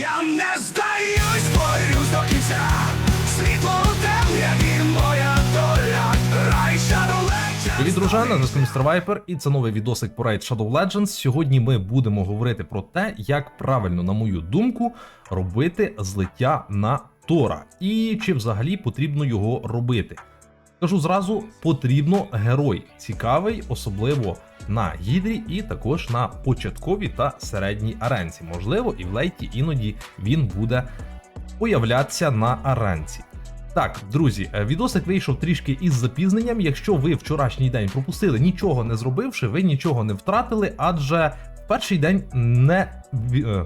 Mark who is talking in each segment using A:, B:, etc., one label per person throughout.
A: Я не здаюсь, борюсь до кінця. Світло темряві, моя доля. Рай Shadow Legends.
B: Привіт, дружана, з вами Містер і це новий відосик по Raid Shadow Legends. Сьогодні ми будемо говорити про те, як правильно, на мою думку, робити злиття на Тора, і чи взагалі потрібно його робити. Кажу зразу, потрібно герой цікавий, особливо на гідрі, і також на початковій та середній аренці. Можливо, і в лейті іноді він буде появлятися на аренці. Так, друзі, е, відосик вийшов трішки із запізненням. Якщо ви вчорашній день пропустили, нічого не зробивши, ви нічого не втратили, адже в перший день не е,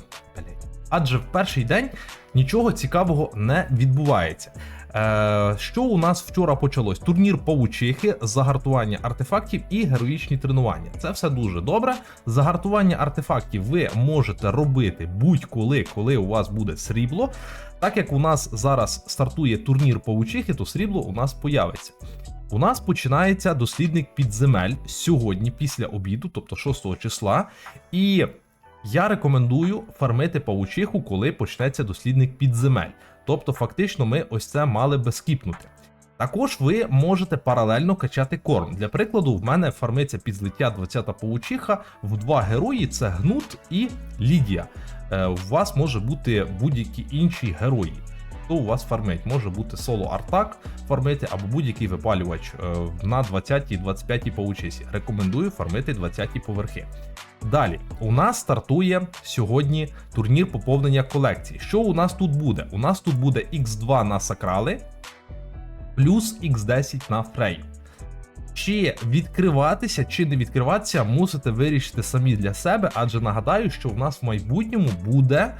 B: адже в перший день нічого цікавого не відбувається. Е, що у нас вчора почалось? Турнір павучихи, загартування артефактів і героїчні тренування. Це все дуже добре. Загартування артефактів ви можете робити будь-коли, коли у вас буде срібло. Так як у нас зараз стартує турнір павучихи, то срібло у нас появиться. У нас починається дослідник підземель сьогодні, після обіду, тобто 6 числа. І я рекомендую фармити павучиху, коли почнеться дослідник підземель. Тобто, фактично, ми ось це мали би скіпнути. Також ви можете паралельно качати корм. Для прикладу, в мене фармиться під злиття 20-та паучиха в два герої: це Гнут і Лідія. Е, У вас може бути будь-які інші герої. Хто у вас фармить? Може бути соло Артак фармити або будь-який випалювач е, на 20-й 25-й павучисі. Рекомендую фармити 20-ті поверхи. Далі, у нас стартує сьогодні турнір поповнення колекції. Що у нас тут буде? У нас тут буде X2 на сакрали, плюс X10 на фрею. Чи відкриватися, чи не відкриватися, мусите вирішити самі для себе, адже нагадаю, що в нас в майбутньому буде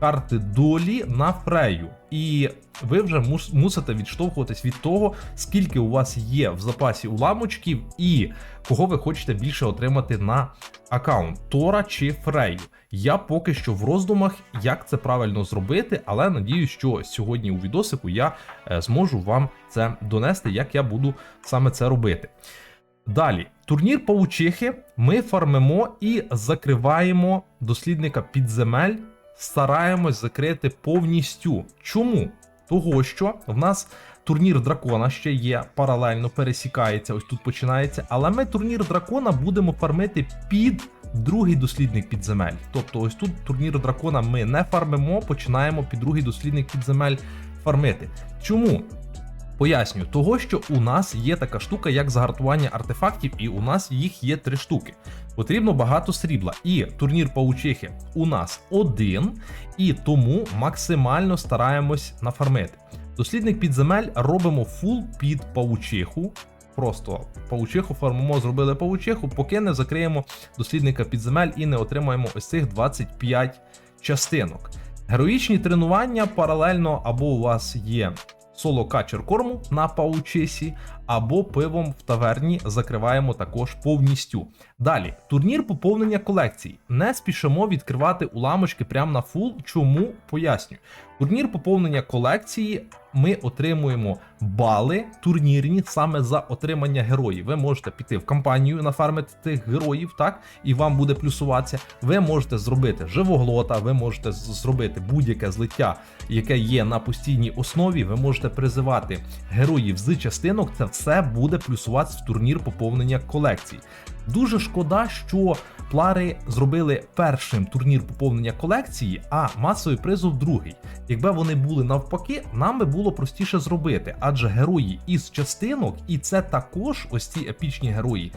B: карти долі на фрею. І ви вже мусите відштовхуватись від того, скільки у вас є в запасі уламочків і кого ви хочете більше отримати на аккаунт Тора чи Фрею. Я поки що в роздумах, як це правильно зробити, але надіюсь, що сьогодні у відосику я е, зможу вам це донести, як я буду саме це робити. Далі, турнір павучихи ми фармимо і закриваємо дослідника підземель, стараємось закрити повністю. Чому? Того, що в нас турнір дракона ще є, паралельно пересікається, ось тут починається. Але ми турнір дракона будемо фармити під другий дослідник підземель. Тобто, ось тут турнір дракона ми не фармимо, починаємо під другий дослідник підземель фармити. Чому? Поясню, того, що у нас є така штука, як загартування артефактів, і у нас їх є три штуки. Потрібно багато срібла. І турнір паучихи у нас один, і тому максимально стараємось нафармити. Дослідник підземель робимо фул під паучиху. Просто паучиху фармимо, зробили паучиху, поки не закриємо дослідника підземель і не отримаємо ось цих 25 частинок. Героїчні тренування паралельно або у вас є соло качер корму на паучисі, або пивом в таверні закриваємо також повністю. Далі, турнір поповнення колекцій. Не спішимо відкривати уламочки прямо на фул. Чому поясню? Турнір поповнення колекції ми отримуємо бали турнірні саме за отримання героїв. Ви можете піти в кампанію, нафармити тих героїв, так, і вам буде плюсуватися. Ви можете зробити живоглота, ви можете зробити будь-яке злиття, яке є на постійній основі. Ви можете призивати героїв з частинок. Це все буде плюсуватися в турнір поповнення колекцій. Дуже шкода, що плари зробили першим турнір поповнення колекції, а масовий призов другий. Якби вони були навпаки, нам би було простіше зробити, адже герої із частинок, і це також ось ці епічні герої.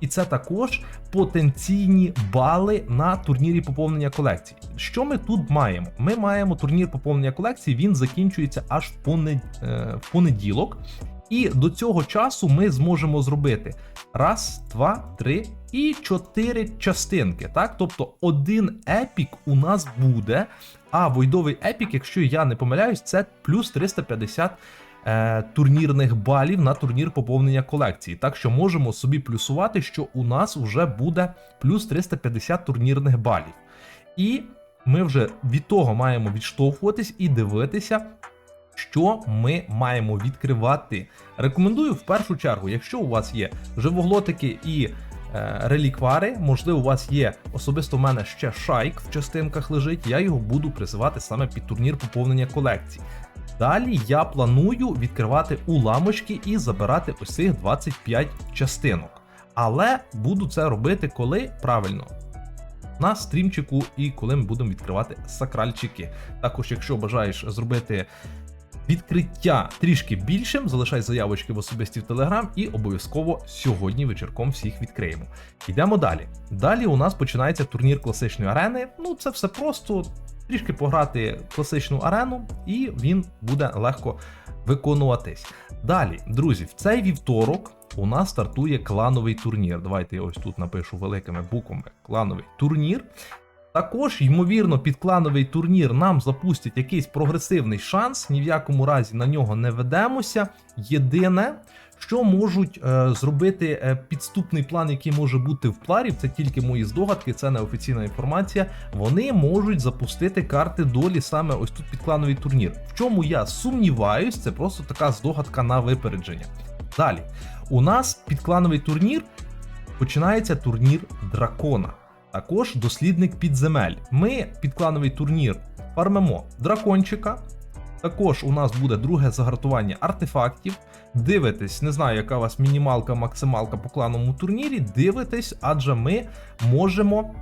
B: І це також потенційні бали на турнірі поповнення колекції. Що ми тут маємо? Ми маємо турнір поповнення колекції, він закінчується аж в, е, понеділок. І до цього часу ми зможемо зробити раз, два, три і чотири частинки. Так, тобто один епік у нас буде. А войдовий епік, якщо я не помиляюсь, це плюс 350 е, турнірних балів на турнір поповнення колекції. Так що можемо собі плюсувати, що у нас вже буде плюс 350 турнірних балів. І ми вже від того маємо відштовхуватись і дивитися, що ми маємо відкривати. Рекомендую в першу чергу, якщо у вас є живоглотики і е, реліквари. Можливо, у вас є особисто в мене ще шайк в частинках лежить. Я його буду призивати саме під турнір поповнення колекції. Далі я планую відкривати уламочки і забирати ось цих 25 частинок. Але буду це робити коли правильно. На стрімчику і коли ми будемо відкривати сакральчики. Також, якщо бажаєш зробити відкриття трішки більшим, залишай заявочки в особисті в Телеграм і обов'язково сьогодні вечірком всіх відкриємо. Йдемо далі. Далі у нас починається турнір класичної арени. Ну, це все просто трішки пограти класичну арену, і він буде легко виконуватись. Далі, друзі, в цей вівторок у нас стартує клановий турнір. Давайте я ось тут напишу великими буквами клановий турнір. Також, ймовірно, під клановий турнір нам запустять якийсь прогресивний шанс. Ні в якому разі на нього не ведемося. Єдине, що можуть е, зробити е, підступний план, який може бути в пларів, це тільки мої здогадки, це не офіційна інформація. Вони можуть запустити карти долі саме ось тут під клановий турнір. В чому я сумніваюсь, це просто така здогадка на випередження. Далі, у нас під клановий турнір починається турнір дракона. Також дослідник підземель. Ми під клановий турнір фармимо дракончика. Також у нас буде друге загартування артефактів. Дивитесь, не знаю, яка у вас мінімалка, максималка по клановому турнірі. Дивитесь, адже ми можемо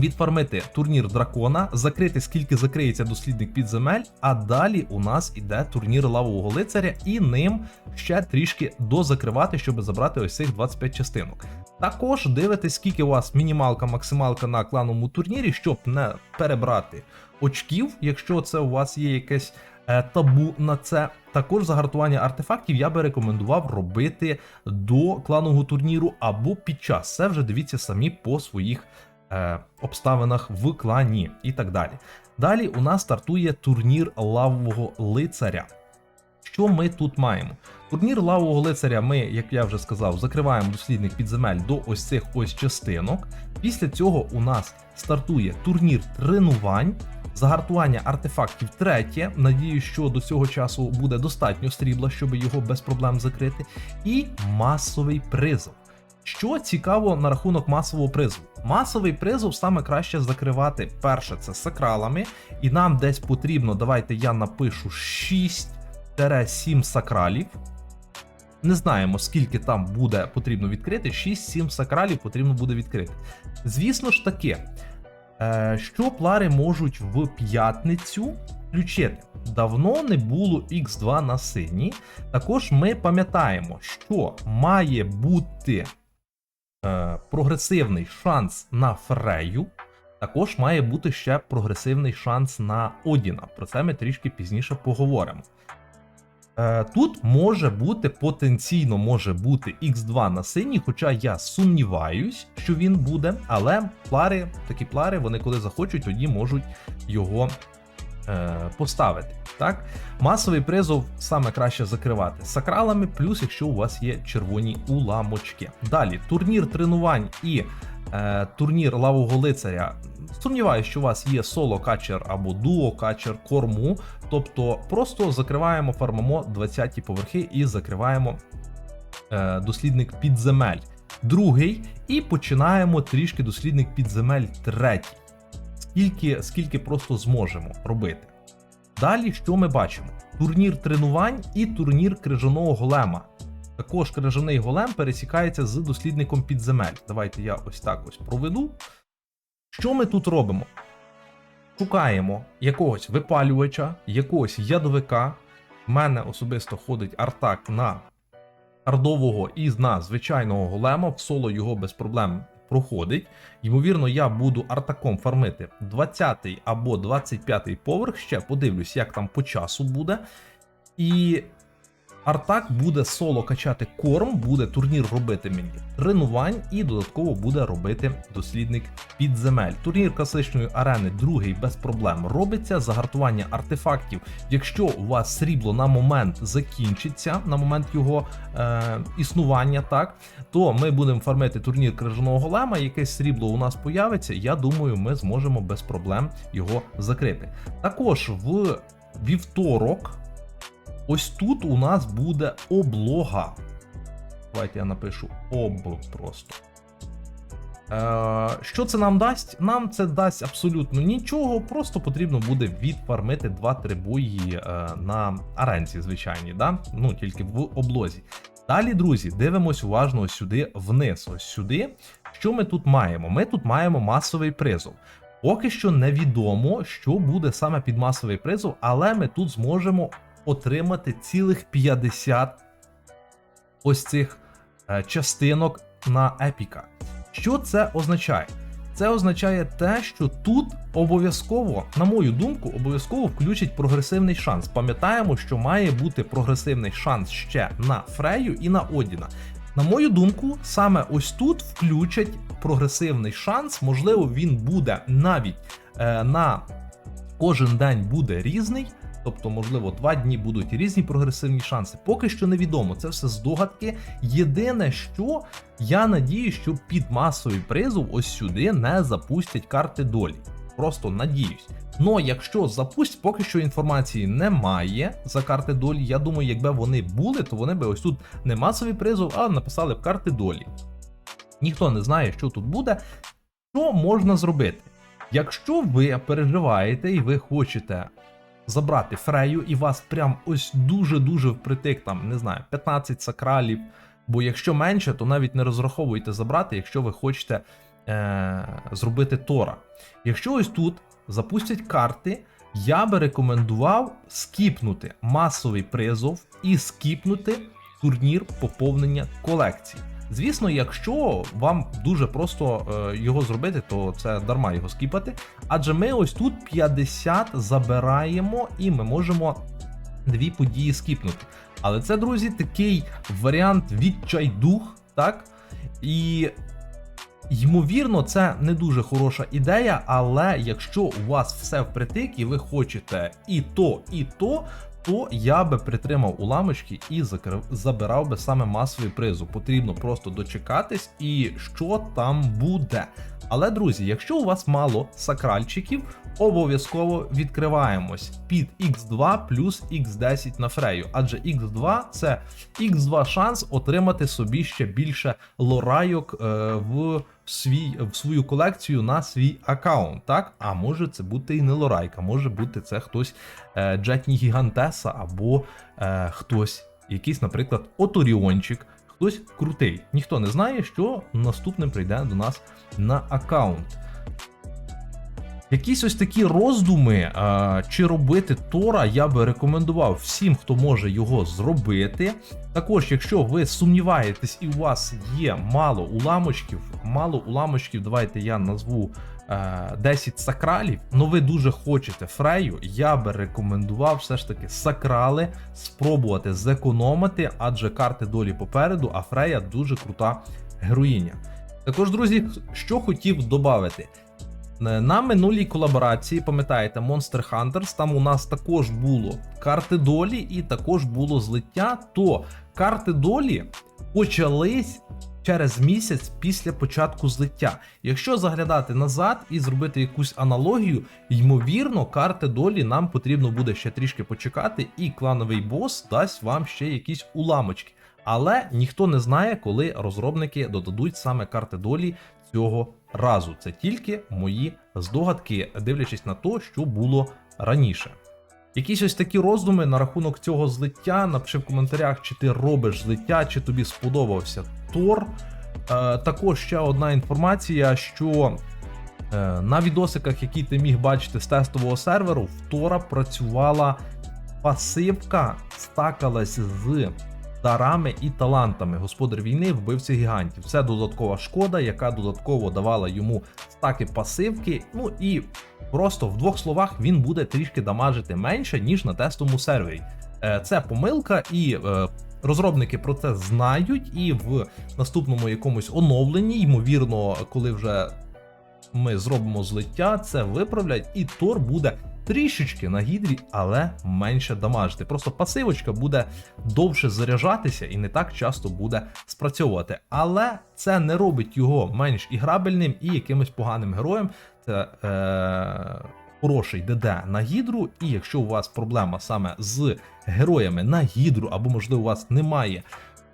B: відфармити турнір дракона, закрити скільки закриється дослідник підземель, а далі у нас іде турнір лавового лицаря, і ним ще трішки дозакривати, щоб забрати ось цих 25 частинок. Також дивитесь, скільки у вас мінімалка, максималка на клановому турнірі, щоб не перебрати очків, якщо це у вас є якесь е, табу на це. Також загартування артефактів я би рекомендував робити до кланового турніру або під час. Це вже дивіться самі по своїх е, обставинах в клані і так далі. Далі у нас стартує турнір лавового лицаря. Що ми тут маємо? Турнір лавового лицаря ми, як я вже сказав, закриваємо дослідник підземель до ось цих ось частинок. Після цього у нас стартує турнір тренувань, загартування артефактів третє. Надію, що до цього часу буде достатньо срібла, щоб його без проблем закрити. І масовий призов. Що цікаво на рахунок масового призову? Масовий призов саме краще закривати. Перше, це сакралами, і нам десь потрібно, давайте я напишу 6-7 сакралів. Не знаємо, скільки там буде потрібно відкрити. 6-7 сакралів потрібно буде відкрити. Звісно ж таки, е, що плари можуть в п'ятницю включити. Давно не було X2 на синій. Також ми пам'ятаємо, що має бути прогресивний шанс на Фрею. Також має бути ще прогресивний шанс на Одіна. Про це ми трішки пізніше поговоримо. Е, Тут може бути потенційно може бути X2 на синій, хоча я сумніваюсь, що він буде, але плари, такі плари, вони коли захочуть, тоді можуть його е, поставити. Так? Масовий призов саме краще закривати сакралами, плюс якщо у вас є червоні уламочки. Далі турнір тренувань і е, турнір лавового лицаря. Сумніваюся, що у вас є соло качер або дуо качер корму. Тобто просто закриваємо, фармимо 20-ті поверхи і закриваємо е, дослідник підземель. Другий, і починаємо трішки дослідник підземель третій. Скільки, скільки просто зможемо робити. Далі, що ми бачимо? Турнір тренувань і турнір крижаного голема. Також крижаний голем пересікається з дослідником підземель. Давайте я ось так ось проведу. Що ми тут робимо? Шукаємо якогось випалювача, якогось ядовика. В мене особисто ходить артак на ардового і на звичайного голема. В соло його без проблем проходить. Ймовірно, я буду артаком фармити 20 або 25 поверх. Ще подивлюсь, як там по часу буде. І Артак буде соло качати корм, буде турнір робити мені тренувань і додатково буде робити дослідник підземель. Турнір класичної арени, другий без проблем робиться. Загартування артефактів. Якщо у вас срібло на момент закінчиться, на момент його е, існування, так то ми будемо фармити турнір крижаного голема. Якесь срібло у нас появиться. Я думаю, ми зможемо без проблем його закрити. Також в вівторок. Ось тут у нас буде облога. Давайте я напишу об просто. Е, що це нам дасть? Нам це дасть абсолютно нічого, просто потрібно буде відфармити 2-3 бої е, на аренці, звичайні, да? ну тільки в облозі. Далі, друзі, дивимось уважно ось сюди вниз. Ось сюди. Що ми тут маємо? Ми тут маємо масовий призов. Поки що невідомо, що буде саме під масовий призов, але ми тут зможемо отримати цілих 50 ось цих е, частинок на епіка. Що це означає? Це означає те, що тут обов'язково, на мою думку, обов'язково включить прогресивний шанс. Пам'ятаємо, що має бути прогресивний шанс ще на Фрею і на Одіна. На мою думку, саме ось тут включать прогресивний шанс. Можливо, він буде навіть е, на кожен день буде різний. Тобто, можливо, два дні будуть різні прогресивні шанси. Поки що невідомо. Це все здогадки. Єдине, що я надію, що під масовий призов ось сюди не запустять карти долі. Просто надіюсь. Ну, якщо запустять, поки що інформації немає за карти долі. Я думаю, якби вони були, то вони би ось тут не масовий призов, а написали б карти долі. Ніхто не знає, що тут буде. Що можна зробити? Якщо ви переживаєте і ви хочете забрати Фрею, і вас прям ось дуже-дуже впритик, там, не знаю, 15 сакралів. Бо якщо менше, то навіть не розраховуйте забрати, якщо ви хочете е- зробити Тора. Якщо ось тут запустять карти, я би рекомендував скіпнути масовий призов і скіпнути турнір поповнення колекції. Звісно, якщо вам дуже просто е, його зробити, то це дарма його скіпати. Адже ми ось тут 50 забираємо і ми можемо дві події скіпнути. Але це, друзі, такий варіант відчайдух, так? І ймовірно, це не дуже хороша ідея, але якщо у вас все впритик і ви хочете і то, і то. То я би притримав уламочки і закрив, забирав би саме масовий призу. Потрібно просто дочекатись і що там буде. Але, друзі, якщо у вас мало сакральчиків, обов'язково відкриваємось під X2 плюс X10 на фрею. Адже X2 це X2 шанс отримати собі ще більше лорайок е, в свій, в свою колекцію на свій аккаунт. Так? А може це бути і не лорайка, може бути це хтось е, Джетні Гігантеса або е, хтось, якийсь, наприклад, Оторіончик. Хтось крутий. Ніхто не знає, що наступним прийде до нас на аккаунт. Якісь ось такі роздуми, чи робити Тора, я би рекомендував всім, хто може його зробити. Також, якщо ви сумніваєтесь і у вас є мало уламочків, мало уламочків, давайте я назву е, 10 сакралів, але ви дуже хочете фрею, я би рекомендував все ж таки сакрали спробувати зекономити, адже карти долі попереду, а фрея дуже крута героїня. Також, друзі, що хотів додати. На минулій колаборації, пам'ятаєте, Monster Hunters, там у нас також було карти долі і також було злиття. То карти долі почались через місяць після початку злиття. Якщо заглядати назад і зробити якусь аналогію, ймовірно, карти долі нам потрібно буде ще трішки почекати, і клановий бос дасть вам ще якісь уламочки. Але ніхто не знає, коли розробники додадуть саме карти долі цього разу. Це тільки мої здогадки, дивлячись на те, що було раніше. Якісь ось такі роздуми на рахунок цього злиття. Напиши в коментарях, чи ти робиш злиття, чи тобі сподобався Тор. Е, також ще одна інформація, що е, на відосиках, які ти міг бачити з тестового серверу, в Тора працювала пасивка, стакалась з дарами і талантами. Господар війни вбивця гігантів. Це додаткова шкода, яка додатково давала йому стаки пасивки. Ну і просто в двох словах він буде трішки дамажити менше, ніж на тестовому сервері. Е, Це помилка, і е, розробники про це знають. І в наступному якомусь оновленні, ймовірно, коли вже ми зробимо злиття, це виправлять, і Тор буде трішечки на гідрі, але менше дамажити. Просто пасивочка буде довше заряджатися і не так часто буде спрацьовувати. Але це не робить його менш іграбельним і якимось поганим героєм. Це е- хороший ДД на гідру, і якщо у вас проблема саме з героями на гідру, або можливо у вас немає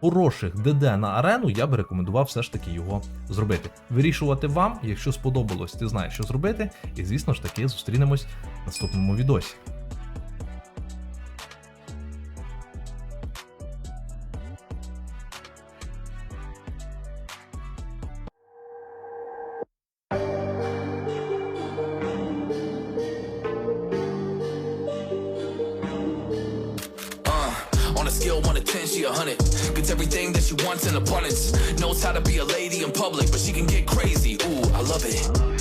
B: хороших ДД на арену, я би рекомендував все ж таки його зробити. Вирішувати вам, якщо сподобалось, ти знаєш, що зробити. І звісно ж таки зустрінемось в наступному відосі.